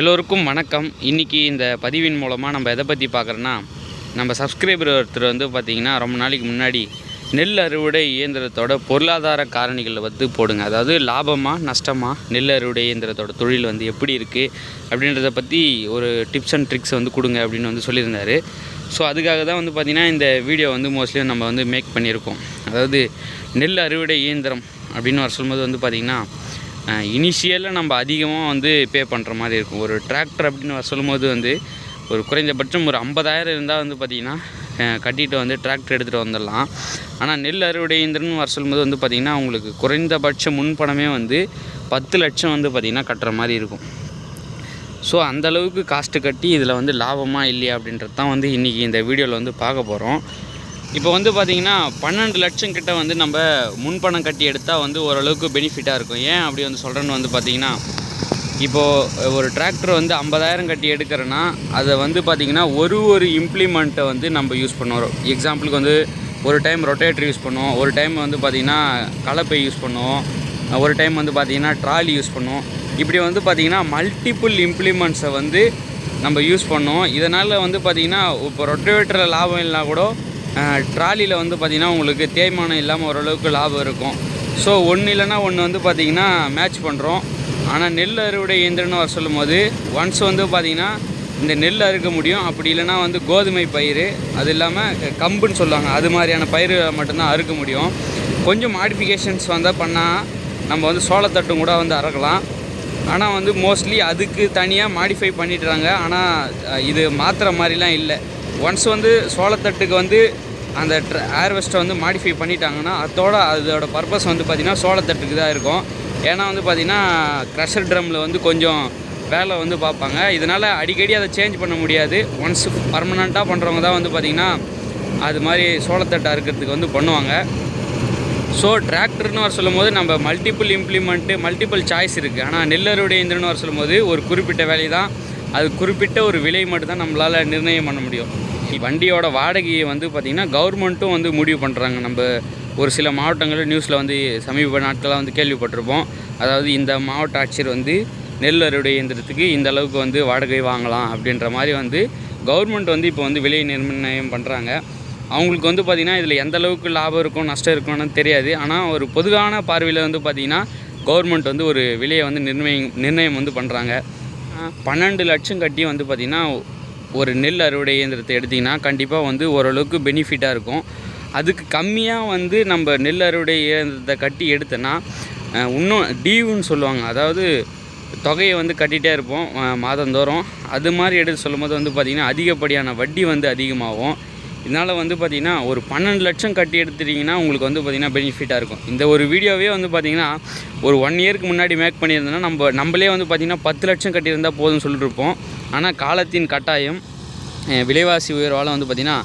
எல்லோருக்கும் வணக்கம். இன்றைக்கி இந்த பதிவின் மூலமாக நம்ம எதை பற்றி பார்க்குறோன்னா நம்ம சப்ஸ்கிரைபர் ஒருத்தர் வந்து பார்த்திங்கன்னா ரொம்ப நாளைக்கு முன்னாடி நெல் அறுவடை இயந்திரத்தோட பொருளாதார காரணிகளை வந்து போடுங்க. அதாவது லாபமாக நஷ்டமாக நெல் அறுவடை இயந்திரத்தோட தொழில் வந்து எப்படி இருக்குது அப்படின்றத பற்றி ஒரு டிப்ஸ் அண்ட் ட்ரிக்ஸ் வந்து கொடுங்க அப்படின்னு வந்து சொல்லியிருந்தார். ஸோ அதுக்காக தான் வந்து பார்த்திங்கன்னா இந்த வீடியோ வந்து மோஸ்ட்லி நம்ம வந்து மேக் பண்ணியிருக்கோம். அதாவது நெல் அறுவடை இயந்திரம் அப்படின்னு வர சொல்லும்போது வந்து பார்த்திங்கன்னா இனிஷியலாக நம்ம அதிகமாக வந்து பே பண்ணுற மாதிரி இருக்கும். ஒரு டிராக்டர் அப்படின்னு வர சொல்லும்போது வந்து ஒரு குறைந்தபட்சம் ஒரு ஐம்பதாயிரம் இருந்தால் வந்து பார்த்திங்கன்னா கட்டிட்டு வந்து டிராக்டர் எடுத்துகிட்டு வந்துடலாம். ஆனால் நெல் அறுவடை இயந்திரம்னு வர சொல்லும்போது வந்து பார்த்திங்கன்னா உங்களுக்கு குறைந்தபட்ச முன்பணமே வந்து பத்து லட்சம் வந்து பார்த்திங்கன்னா கட்டுற மாதிரி இருக்கும். ஸோ அந்தளவுக்கு காஸ்ட்டு கட்டி இதில் வந்து லாபமாக இல்லையா அப்படின்றது தான் வந்து இன்றைக்கி இந்த வீடியோவில் வந்து பார்க்க போகிறோம் இப்போ வந்து பார்த்திங்கன்னா பன்னெண்டு லட்சம் கிட்ட வந்து நம்ம முன்பணம் கட்டி எடுத்தால் வந்து ஓரளவுக்கு பெனிஃபிட்டாக இருக்கும். ஏன் அப்படி வந்து சொல்கிறேன்னு வந்து பார்த்திங்கன்னா இப்போது ஒரு டிராக்டர் வந்து ஐம்பதாயிரம் கட்டி எடுக்கிறேன்னா அதை வந்து பார்த்திங்கன்னா ஒரு ஒரு இம்ப்ளிமெண்ட்டை வந்து நம்ம யூஸ் பண்ணுவோம் எக்ஸாம்பிளுக்கு வந்து ஒரு டைம் ரொட்டேட்டர் யூஸ் பண்ணுவோம். ஒரு டைம் வந்து பார்த்திங்கன்னா கலப்பை யூஸ் பண்ணுவோம். ஒரு டைம் வந்து பார்த்திங்கன்னா ட்ராலி யூஸ் பண்ணுவோம். இப்படி வந்து பார்த்திங்கன்னா மல்டிப்புள் இம்ப்ளிமெண்ட்ஸை வந்து நம்ம யூஸ் பண்ணோம் இதனால் வந்து பார்த்திங்கன்னா இப்போ ரொட்டவேட்டரில் லாபம் இல்லைனா கூட ட்ராலியில் வந்து பார்த்திங்கன்னா உங்களுக்கு தேய்மானம் இல்லாமல் ஓரளவுக்கு லாபம் இருக்கும். ஸோ ஒன்று இல்லைன்னா ஒன்று வந்து பார்த்திங்கன்னா மேட்ச் பண்ணுறோம் ஆனால் நெல் அறுவடை இயந்திரம்னு வர சொல்லும் போது ஒன்ஸ் வந்து பார்த்திங்கன்னா இந்த நெல் அறுக்க முடியும். அப்படி இல்லைன்னா வந்து கோதுமை பயிர் அது இல்லாமல் கம்புன்னு சொல்லுவாங்க. அது மாதிரியான பயிர் மட்டும்தான் அறுக்க முடியும். கொஞ்சம் மாடிஃபிகேஷன்ஸ் வந்தால் பண்ணால் நம்ம வந்து சோளத்தட்டும் கூட வந்து அறக்கலாம். ஆனால் வந்து மோஸ்ட்லி அதுக்கு தனியாக மாடிஃபை பண்ணிடுறாங்க. ஆனால் இது மாற்றுற மாதிரிலாம் இல்லை. ஒன்ஸ் வந்து சோளத்தட்டுக்கு வந்து அந்த ஏர்வெஸ்ட்டை வந்து மாடிஃபை பண்ணிட்டாங்கன்னா அதோட அதோட பர்பஸ் வந்து பார்த்திங்கன்னா சோளத்தட்டுக்கு தான் இருக்கும். ஏன்னா வந்து பார்த்திங்கன்னா க்ரஷர் ட்ரம்மில் வந்து கொஞ்சம் வேலை வந்து பார்ப்பாங்க. இதனால் அடிக்கடி அதை சேஞ்ச் பண்ண முடியாது. ஒன்ஸ் பர்மனண்ட்டாக பண்ணுறவங்க தான் வந்து பார்த்திங்கன்னா அது மாதிரி சோளத்தட்டை அறுக்கிறதுக்கு வந்து பண்ணுவாங்க. ஸோ டிராக்டர்னு வர சொல்லும்போது நம்ம மல்டிபிள் இம்ப்ளிமெண்ட்டு மல்டிபிள் சாய்ஸ் இருக்குது ஆனால் நெல்லருடைய இந்திரன்னு வர சொல்லும்போது ஒரு குறிப்பிட்ட வேலை தான் அது குறிப்பிட்ட ஒரு விலை மட்டும்தான் நம்மளால் நிர்ணயம் பண்ண முடியும். வண்டியோட வாடகையை வந்து பார்த்திங்கன்னா கவர்மெண்ட்டும் வந்து முடிவு பண்ணுறாங்க நம்ம ஒரு சில மாவட்டங்களில் நியூஸில் வந்து சமீப நாட்களாக வந்து கேள்விப்பட்டிருப்போம். அதாவது இந்த மாவட்ட ஆட்சியர் வந்து நெல் அறுவடை இயந்திரத்துக்கு இந்த அளவுக்கு வந்து வாடகை வாங்கலாம் அப்படின்ற மாதிரி வந்து கவர்மெண்ட் வந்து இப்போ வந்து விலை நிர்ணயம் பண்ணுறாங்க அவங்களுக்கு வந்து பார்த்திங்கன்னா இதில் எந்த அளவுக்கு லாபம் இருக்கும் நஷ்டம் இருக்கும்னு தெரியாது. ஆனால் ஒரு பொதுவான பார்வையில் வந்து பார்த்திங்கன்னா கவர்மெண்ட் வந்து ஒரு விலையை வந்து நிர்ணயம் நிர்ணயம் வந்து பண்ணுறாங்க பன்னெண்டு லட்சம் கட்டி வந்து பார்த்திங்கன்னா ஒரு நெல் அறுவடை இயந்திரத்தை எடுத்திங்கன்னா கண்டிப்பாக வந்து ஓரளவுக்கு பெனிஃபிட்டாக இருக்கும். அதுக்கு கம்மியாக வந்து நம்ம நெல் அறுவடை இயந்திரத்தை கட்டி எடுத்தோன்னா இன்னும் டியூன்னு சொல்லுவாங்க. அதாவது தொகையை வந்து கட்டிகிட்டே இருப்போம் மாதந்தோறும். அது மாதிரி எடுத்து சொல்லும்போது வந்து பார்த்திங்கன்னா அதிகப்படியான வட்டி வந்து அதிகமாகும். இதனால் வந்து பார்த்திங்கன்னா ஒரு பன்னெண்டு லட்சம் கட்டி எடுத்துட்டிங்கன்னா உங்களுக்கு வந்து பார்த்திங்கன்னா பெனிஃபிட்டாக இருக்கும். இந்த ஒரு வீடியோவே வந்து பார்த்திங்கன்னா ஒரு ஒன் இயருக்கு முன்னாடி மேக் பண்ணியிருந்தோன்னா நம்ம நம்மளே வந்து பார்த்திங்கன்னா பத்து லட்சம் கட்டியிருந்தால் போதும்னு சொல்லிட்டு இருப்போம். ஆனால் காலத்தின் கட்டாயம் விலைவாசி உயர்வால் வந்து பார்த்திங்கன்னா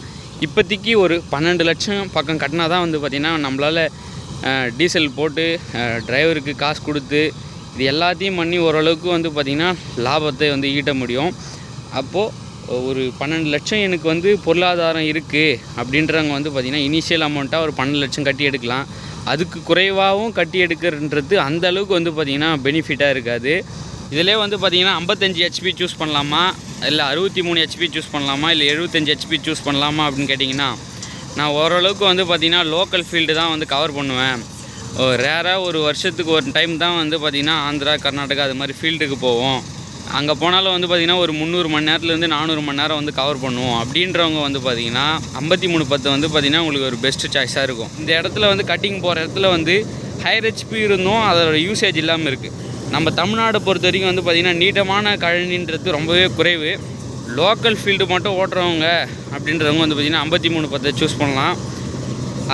இப்போதைக்கு ஒரு பன்னெண்டு லட்சம் பக்கம் கட்டினா தான் வந்து பார்த்திங்கன்னா நம்மளால் டீசல் போட்டு டிரைவருக்கு காசு கொடுத்து இது எல்லாத்தையும் பண்ணி ஓரளவுக்கு வந்து பார்த்திங்கன்னா லாபத்தை வந்து ஈட்ட முடியும். அப்போது ஒரு பன்னெண்டு லட்சம் எனக்கு வந்து பொருளாதாரம் இருக்குது அப்படின்றவங்க வந்து பார்த்திங்கன்னா இனிஷியல் அமௌண்ட்டாக ஒரு பன்னெண்டு லட்சம் கட்டி எடுக்கலாம். அதுக்கு குறைவாகவும் கட்டி எடுக்கிறன்றது அந்த அளவுக்கு வந்து பார்த்திங்கன்னா பெனிஃபிட்டாக இருக்காது. இதிலே வந்து பார்த்திங்கன்னா ஐம்பத்தஞ்சு ஹெச்பி சூஸ் பண்ணலாமா? இல்லை அறுபத்தி மூணு ஹெச்பி சூஸ் பண்ணலாமா? இல்லை எழுபத்தஞ்சு ஹெச்பி சூஸ் பண்ணலாமா அப்படின்னு கேட்டிங்கன்னா நான் ஓரளவுக்கு வந்து பார்த்திங்கன்னா லோக்கல் ஃபீல்டு தான் வந்து கவர் பண்ணுவேன். ரேராக ஒரு வருஷத்துக்கு ஒரு டைம் தான் வந்து பார்த்திங்கன்னா ஆந்திரா கர்நாடகா அது மாதிரி ஃபீல்டுக்கு போவோம். அங்கே போனாலும் வந்து பார்த்திங்கன்னா ஒரு முந்நூறு மணி நேரத்துலேருந்து நானூறு மணி நேரம் வந்து கவர் பண்ணுவோம். அப்படின்றவங்க வந்து பார்த்திங்கன்னா ஐம்பத்தி மூணு பத்து வந்து பார்த்திங்கன்னா உங்களுக்கு ஒரு பெஸ்ட் சாய்ஸாக இருக்கும். இந்த இடத்துல வந்து கட்டிங் போகிற இடத்துல வந்து ஹையர் ஹெச்பி இருந்தும் அதோட யூசேஜ் இல்லாமல் இருக்குது நம்ம தமிழ்நாடை பொறுத்த வரைக்கும் வந்து பார்த்திங்கன்னா நீட்டமான கழனின்றது ரொம்பவே குறைவு. லோக்கல் ஃபீல்டு மட்டும் ஓட்டுறவங்க அப்படின்றவங்க வந்து பார்த்திங்கன்னா ஐம்பத்தி மூணு பத்தை சூஸ் பண்ணலாம்.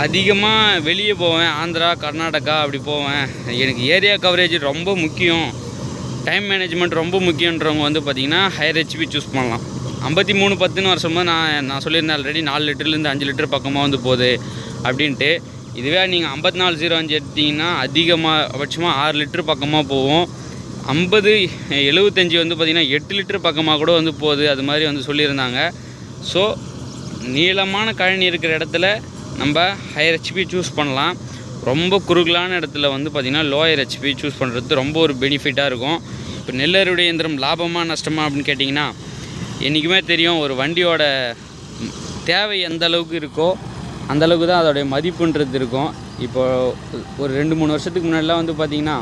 அதிகமாக வெளியே போவேன். ஆந்திரா கர்நாடகா அப்படி போவேன். எனக்கு ஏரியா கவரேஜ் ரொம்ப முக்கியம். டைம் மேனேஜ்மெண்ட் ரொம்ப முக்கியன்றவங்க வந்து பார்த்திங்கன்னா ஹையர் ஹெச்பி சூஸ் பண்ணலாம். ஐம்பத்தி மூணு பத்துன்னு வருஷமாக நான் நான் சொல்லியிருந்தேன் ஆல்ரெடி நாலு லிட்டர்லேருந்து அஞ்சு லிட்டர் பக்கமாக வந்து போகுது அப்படின்ட்டு. இதுவே நீங்கள் ஐம்பத்தி நாலு ஜீரோ அஞ்சு எடுத்தீங்கன்னா அதிகமாக பட்சமாக ஆறு லிட்டர் பக்கமாக போகும். ஐம்பது எழுபத்தஞ்சி வந்து பார்த்திங்கன்னா எட்டு லிட்டர் பக்கமாக கூட வந்து போகுது அது மாதிரி வந்து சொல்லியிருந்தாங்க. ஸோ நீளமான கழனி இருக்கிற இடத்துல நம்ம ஹையர் ஹெச்பி சூஸ் பண்ணலாம். ரொம்ப குறுகலான இடத்துல வந்து பார்த்திங்கன்னா லோயர் ஹெச்பி சூஸ் பண்ணுறது ரொம்ப ஒரு பெனிஃபிட்டாக இருக்கும். இப்போ நெல்லருடைய இயந்திரம் லாபமாக நஷ்டமா அப்படின்னு கேட்டிங்கன்னா என்றைக்குமே தெரியும் ஒரு வண்டியோட தேவை எந்த அளவுக்கு இருக்கோ அந்த அளவுக்கு தான் அதோடைய மதிப்புன்றது இருக்கும். இப்போ ஒரு ரெண்டு மூணு வருஷத்துக்கு முன்னாடிலாம் வந்து பார்த்திங்கன்னா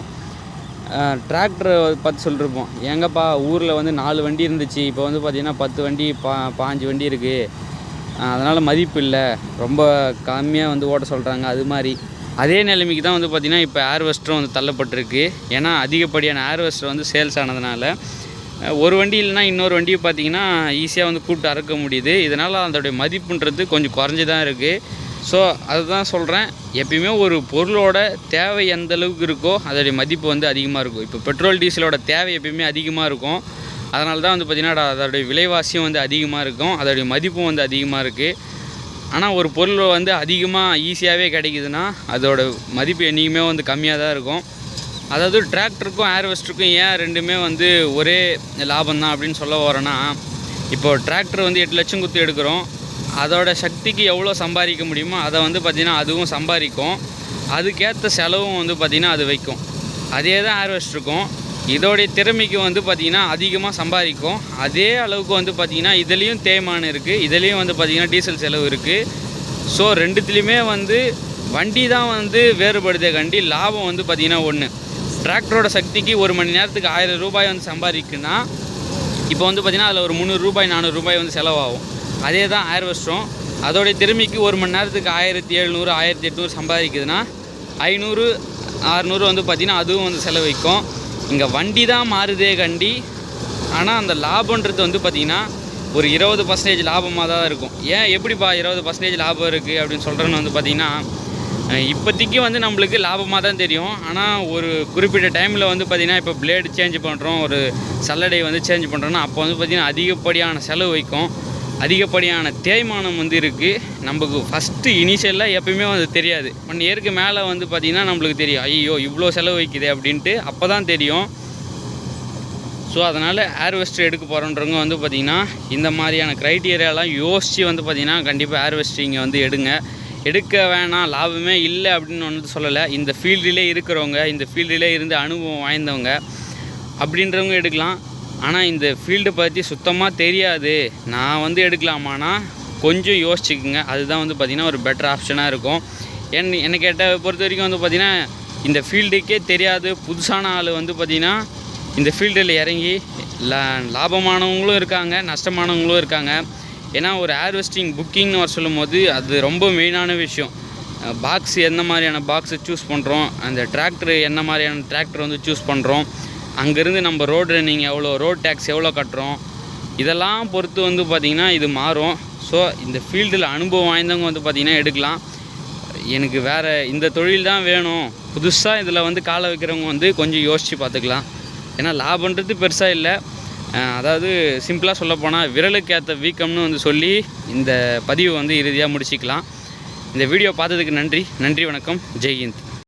டிராக்டரை பார்த்து சொல்லிருப்போம். எங்கப்பா ஊரில் வந்து நாலு வண்டி இருந்துச்சு. இப்போ வந்து பார்த்திங்கன்னா பத்து வண்டி பா பாஞ்சு வண்டி இருக்குது அதனால் மதிப்பு இல்லை. ரொம்ப கம்மியாக வந்து ஓட்ட சொல்கிறாங்க அது மாதிரி. அதே நிலைமைக்கு தான் வந்து பார்த்திங்கன்னா இப்போ ஏர்வெஸ்டரும் வந்து தள்ளப்பட்டிருக்கு. ஏன்னா அதிகப்படியான ஏர்வெஸ்டர் வந்து சேல்ஸ் ஆனதுனால ஒரு வண்டி இல்லைன்னா இன்னொரு வண்டியை பார்த்தீங்கன்னா ஈஸியாக வந்து கூப்பிட்டு அறுக்க முடியுது. இதனால் அதோடைய மதிப்புன்றது கொஞ்சம் குறைஞ்சி தான் இருக்குது ஸோ அதுதான் சொல்கிறேன் எப்பயுமே ஒரு பொருளோட தேவை எந்த அளவுக்கு இருக்கோ அதோடைய மதிப்பு வந்து அதிகமாக இருக்கும். இப்போ பெட்ரோல் டீசலோட தேவை எப்பயுமே அதிகமாக இருக்கும். அதனால தான் வந்து பார்த்திங்கன்னா அதோடைய விலைவாசியும் வந்து அதிகமாக இருக்கும். அதோடைய மதிப்பும் வந்து அதிகமாக இருக்குது ஆனால் ஒரு பொருள் வந்து அதிகமாக ஈஸியாகவே கிடைக்குதுன்னா அதோட மதிப்பு என்றைக்குமே வந்து கம்மியாக தான் இருக்கும். அதாவது டிராக்டருக்கும் ஏர்வெஸ்டருக்கும் ஏன் ரெண்டுமே வந்து ஒரே லாபம் தான் அப்படின்னு சொல்ல வரேன்னா இப்போ டிராக்டர் வந்து எட்டு லட்சம் குத்து எடுக்கிறோம். அதோட சக்திக்கு எவ்வளோ சம்பாதிக்க முடியுமோ அதை வந்து பார்த்திங்கன்னா அதுவும் சம்பாதிக்கும். அதுக்கேற்ற செலவும் வந்து பார்த்திங்கன்னா அது வைக்கும். அதே தான் ஏர்வெஸ்டருக்கும் இதோடைய திறமைக்கு வந்து பார்த்திங்கன்னா அதிகமாக சம்பாதிக்கும். அதே அளவுக்கு வந்து பார்த்திங்கன்னா இதுலேயும் தேய்மானம் இருக்குது இதுலேயும் வந்து பார்த்திங்கன்னா டீசல் செலவு இருக்குது ஸோ ரெண்டுத்துலேயுமே வந்து வண்டி தான் வந்து வேறுபடுதே கண்டி லாபம் வந்து பார்த்திங்கன்னா ஒன்று டிராக்டரோட சக்திக்கு ஒரு மணி நேரத்துக்கு ஆயிரம் ரூபாய் வந்து சம்பாதிக்குன்னா இப்போ வந்து பார்த்திங்கன்னா அதில் ஒரு முந்நூறு ரூபாய் நானூறு ரூபாய் வந்து செலவாகும். அதே தான் ஆயிரம் வருஷம் அதோடைய திறமைக்கு ஒரு மணி நேரத்துக்கு ஆயிரத்தி எழுநூறு ஆயிரத்தி எட்நூறு சம்பாதிக்குதுன்னா ஐநூறு அறநூறு வந்து பார்த்திங்கன்னா அதுவும் வந்து செலவழிக்கும். இங்கே வண்டி தான் மாறுதே கண்டி. ஆனால் அந்த லாபன்றது வந்து பார்த்திங்கன்னா ஒரு இருபது பர்சன்டேஜ் லாபமாக தான் இருக்கும். ஏன் எப்படிப்பா இருபது பர்சன்டேஜ் லாபம் இருக்குது அப்படின்னு சொல்கிறேன்னு வந்து பார்த்திங்கன்னா இப்போதைக்கு வந்து நம்மளுக்கு லாபமாக தான் தெரியும். ஆனால் ஒரு குறிப்பிட்ட டைமில் வந்து பார்த்திங்கன்னா இப்போ பிளேடு சேஞ்ச் பண்ணுறோம் ஒரு சல்லடை வந்து சேஞ்ச் பண்ணுறோன்னா அப்போ வந்து பார்த்திங்கன்னா அதிகப்படியான செலவு வைக்கும். அதிகப்படியான தேய்மானம் வந்து இருக்குது நமக்கு ஃபஸ்ட்டு இனிஷியலாக எப்பயுமே வந்து தெரியாது. ஒன் இயருக்கு மேலே வந்து பார்த்திங்கன்னா நம்மளுக்கு தெரியும். ஐயோ இவ்வளோ செலவு வைக்குது அப்படின்ட்டு அப்போ தான் தெரியும். ஸோ அதனால் ஏர்வெஸ்ட் எடுக்க போகிறோன்றவங்க வந்து பார்த்திங்கன்னா இந்த மாதிரியான க்ரைட்டீரியாலாம் யோசித்து வந்து பார்த்திங்கன்னா கண்டிப்பாக ஏர்வெஸ்ட் இங்கே வந்து எடுங்க. எடுக்க வேணாம் லாபமே இல்லை அப்படின்னு வந்து சொல்லலை. இந்த ஃபீல்டிலே இருக்கிறவங்க இந்த ஃபீல்டிலே இருந்து அனுபவம் வாய்ந்தவங்க அப்படின்றவங்க எடுக்கலாம். ஆனால் இந்த ஃபீல்டை பற்றி சுத்தமாக தெரியாது. நான் வந்து எடுக்கலாமானா கொஞ்சம் யோசிச்சுக்குங்க. அதுதான் வந்து பார்த்திங்கன்னா ஒரு பெட்டர் ஆப்ஷனாக இருக்கும். என் என்னை கேட்ட பொறுத்த வரைக்கும் வந்து பார்த்திங்கன்னா இந்த ஃபீல்டுக்கே தெரியாது. புதுசான ஆள் வந்து பார்த்திங்கன்னா இந்த ஃபீல்டில் இறங்கி லா லாபமானவங்களும் இருக்காங்க நஷ்டமானவங்களும் இருக்காங்க. ஏன்னா ஒரு ஹேர்வெஸ்டிங் புக்கிங்னு வர சொல்லும் போது அது ரொம்ப மெயினான விஷயம். பாக்ஸ் எந்த மாதிரியான பாக்ஸை சூஸ் பண்ணுறோம் அந்த டிராக்டர் என்ன மாதிரியான டிராக்டர் வந்து சூஸ் பண்ணுறோம் அங்கேருந்து நம்ம ரோடு ரன்னிங் எவ்வளோ ரோட் டேக்ஸ் எவ்வளோ கட்டுறோம் இதெல்லாம் பொறுத்து வந்து பார்த்திங்கன்னா இது மாறும். ஸோ இந்த ஃபீல்டில் அனுபவம் வாய்ந்தவங்க வந்து பார்த்திங்கன்னா எடுக்கலாம். எனக்கு வேறு இந்த தொழில் தான் வேணும். புதுசாக இதில் வந்து காலை வைக்கிறவங்க வந்து கொஞ்சம் யோசித்து பார்த்துக்கலாம். ஏன்னா லாபன்றது பெருசாக இல்லை. அதாவது சிம்பிளாக சொல்லப்போனால் விரலுக்கு ஏற்ற வீக்கம்னு வந்து சொல்லி இந்த பதிவை வந்து இறுதியாக முடிச்சிக்கலாம். இந்த வீடியோ பார்த்ததுக்கு நன்றி. நன்றி வணக்கம். ஜெய்ஹிந்த்.